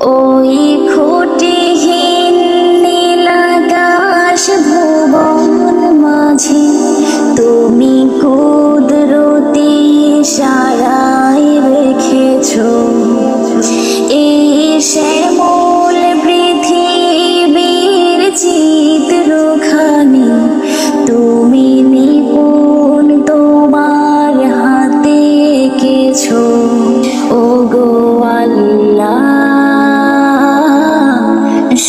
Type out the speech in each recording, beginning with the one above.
ওই খুঁটিহীন নীলাকাশ ভুবন মাঝে তুমি কুদরতি সারাই রেখেছো।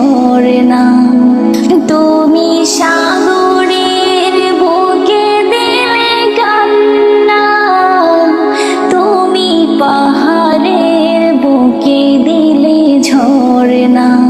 দিলে ঝরনা তুমি সাগরের বুকে দিলে কান্না। তুমি পাহাড়ের বুকে দিলে ঝরনা আজ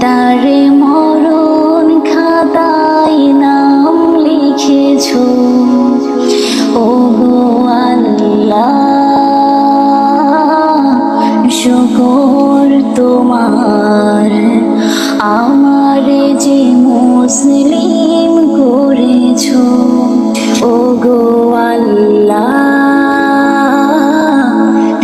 তারে মরণ খাতায় নাম লিখেছ। ও গো শুকর তোমার। আমার যে মুসলিম করেছ ও গো